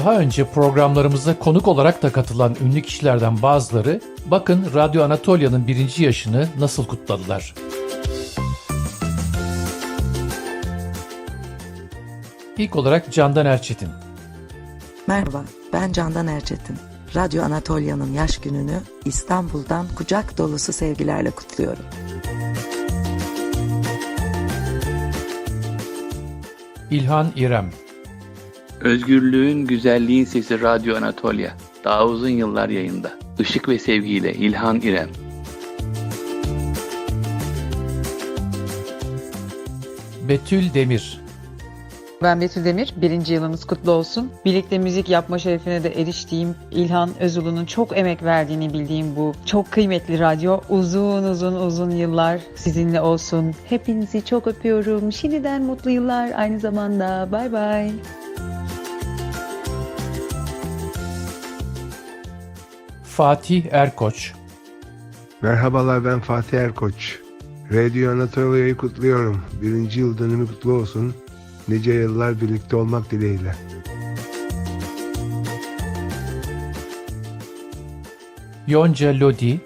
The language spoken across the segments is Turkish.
Daha önce programlarımıza konuk olarak da katılan ünlü kişilerden bazıları bakın Radyo Anatolia'nın birinci yaşını nasıl kutladılar. İlk olarak Candan Erçetin. Merhaba, ben Candan Erçetin. Radyo Anatolia'nın yaş gününü İstanbul'dan kucak dolusu sevgilerle kutluyorum. İlhan İrem. Özgürlüğün, güzelliğin sesi Radyo Anatolia. Daha uzun yıllar yayında. Işık ve sevgiyle İlhan İrem. Betül Demir. Ben Betül Demir. Birinci yılınız kutlu olsun. Birlikte müzik yapma şerefine de eriştiğim İlhan Özulu'nun çok emek verdiğini bildiğim bu çok kıymetli radyo uzun uzun uzun yıllar sizinle olsun. Hepinizi çok öpüyorum. Şimdiden mutlu yıllar aynı zamanda. Bay bay. Fatih Erkoç. Merhabalar ben Fatih Erkoç. Radio Anatolia'yı kutluyorum. Birinci yıl dönümü kutlu olsun. Nice yıllar birlikte olmak dileğiyle. Yonca Lodi.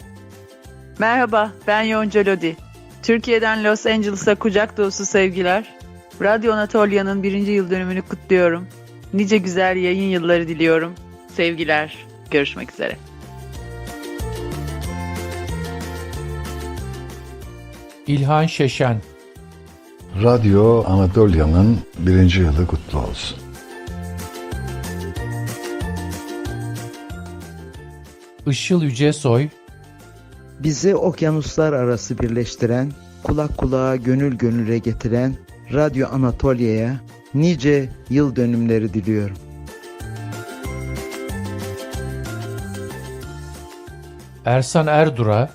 Merhaba, ben Yonca Lodi. Türkiye'den Los Angeles'a kucak dolusu sevgiler. Radyo Anatolia'nın birinci yıl dönümünü kutluyorum. Nice güzel yayın yılları diliyorum. Sevgiler, görüşmek üzere. İlhan Şeşen. Radyo Anatolia'nın birinci yılı kutlu olsun. Işıl Yücesoy. Bizi okyanuslar arası birleştiren, kulak kulağa gönül gönüle getiren Radyo Anatolia'ya nice yıl dönümleri diliyorum. Ersan Erdura.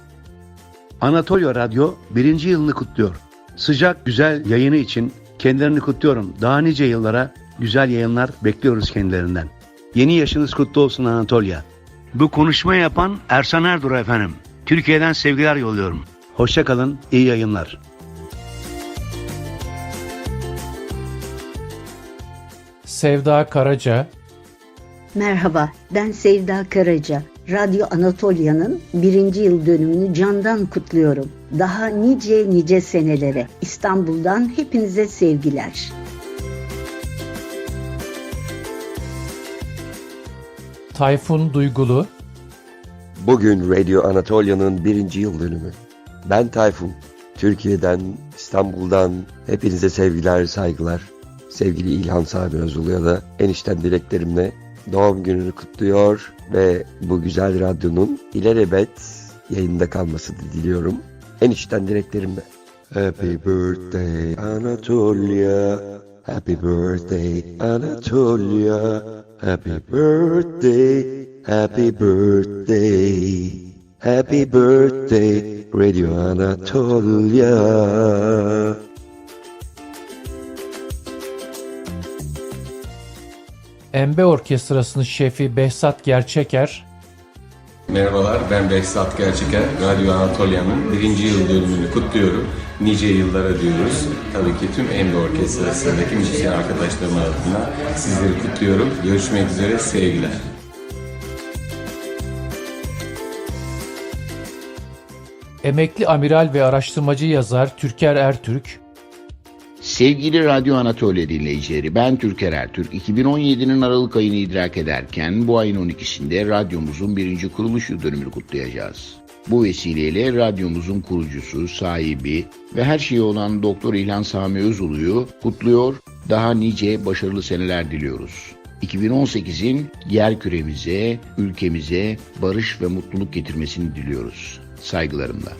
Anatolia Radyo birinci yılını kutluyor. Sıcak güzel yayını için kendilerini kutluyorum. Daha nice yıllara güzel yayınlar bekliyoruz kendilerinden. Yeni yaşınız kutlu olsun Anatolia. Bu konuşma yapan Ersan Erdur efendim. Türkiye'den sevgiler yolluyorum. Hoşçakalın, iyi yayınlar. Sevda Karaca. Merhaba, ben Sevda Karaca. Radyo Anatolia'nın birinci yıl dönümünü candan kutluyorum. Daha nice nice senelere. İstanbul'dan hepinize sevgiler. Tayfun Duygulu. Bugün Radio Anatolia'nın birinci yıl dönümü. Ben Tayfun. Türkiye'den, İstanbul'dan hepinize sevgiler, saygılar. Sevgili İlhan Sami Özulu'ya da enişten dileklerimle doğum gününü kutluyor ve bu güzel radyonun ilelebet yayında kalmasını diliyorum. Enişten dileklerimle. Happy birthday Anatolia. Happy birthday Anatolia. Happy birthday. Happy birthday. Happy birthday Radio Anatolia. Embe Orkestrası'nın şefi Behzat Gerçeker. Merhabalar, ben Behzat Gerçeker. Radyo Anatolia'nın birinci yıl dönümünü kutluyorum. Nice yıllara diyoruz. Tabii ki tüm Emre Orkestrası'ndaki müzisyen arkadaşlarım adına sizleri kutluyorum. Görüşmek üzere, sevgiler. Emekli amiral ve araştırmacı yazar Türker Ertürk. Sevgili Radyo Anatolia dinleyicileri, ben Türker Ertürk. 2017'nin Aralık ayını idrak ederken bu ayın 12'sinde radyomuzun birinci kuruluş yıl dönümünü kutlayacağız. Bu vesileyle radyomuzun kurucusu, sahibi ve her şeyi olan Doktor İlhan Sami Özulu'yu kutluyor, daha nice başarılı seneler diliyoruz. 2018'in yer küremize, ülkemize barış ve mutluluk getirmesini diliyoruz. Saygılarımla.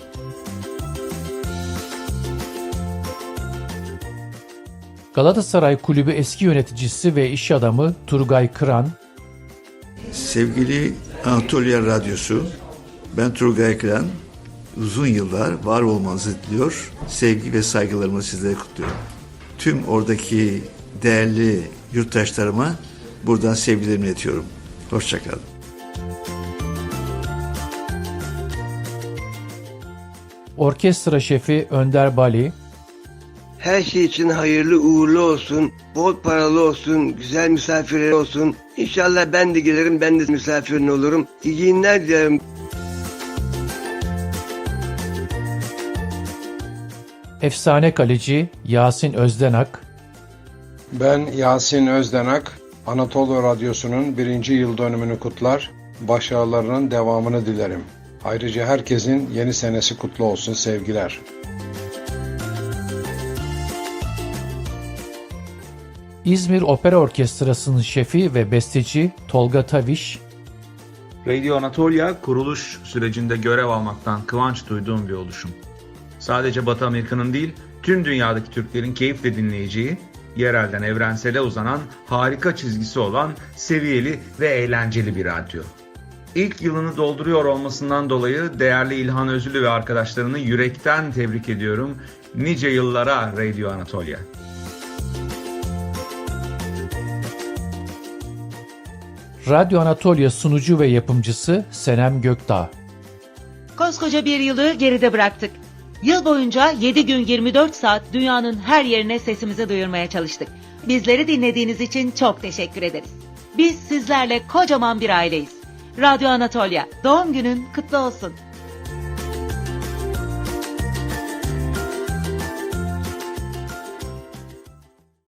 Galatasaray Kulübü eski yöneticisi ve iş adamı Turgay Kıran. Sevgili Anatolia Radyosu, ben Turgay Kıran. Uzun yıllar var olmanızı diliyor. Sevgi ve saygılarımı sizlere kutluyorum. Tüm oradaki değerli yurttaşlarıma buradan sevgilerimi iletiyorum. Hoşçakalın. Orkestra şefi Önder Bali. Her şey için hayırlı uğurlu olsun, bol paralı olsun, güzel misafirler olsun. İnşallah ben de gelirim, ben de misafirin olurum. İyi günler dilerim. Efsane kaleci Yasin Özdenak, Ben Yasin Özdenak, Anadolu Radyosu'nun birinci yıl dönümünü kutlar, başarılarının devamını dilerim. Ayrıca herkesin yeni senesi kutlu olsun sevgiler. İzmir Opera Orkestrası'nın şefi ve besteci Tolga Taviş, Radio Anatolia kuruluş sürecinde görev almaktan kıvanç duyduğum bir oluşum. Sadece Batı Amerika'nın değil, tüm dünyadaki Türklerin keyifle dinleyeceği, yerelden evrensele uzanan harika çizgisi olan seviyeli ve eğlenceli bir radyo. İlk yılını dolduruyor olmasından dolayı değerli İlhan Özülü ve arkadaşlarını yürekten tebrik ediyorum. Nice yıllara Radio Anatolia. Radyo Anatolia sunucu ve yapımcısı Senem Gökdağ. Koskoca bir yılı geride bıraktık. Yıl boyunca 7 gün 24 saat dünyanın her yerine sesimizi duyurmaya çalıştık. Bizleri dinlediğiniz için çok teşekkür ederiz. Biz sizlerle kocaman bir aileyiz. Radyo Anatolia, doğum günün kutlu olsun.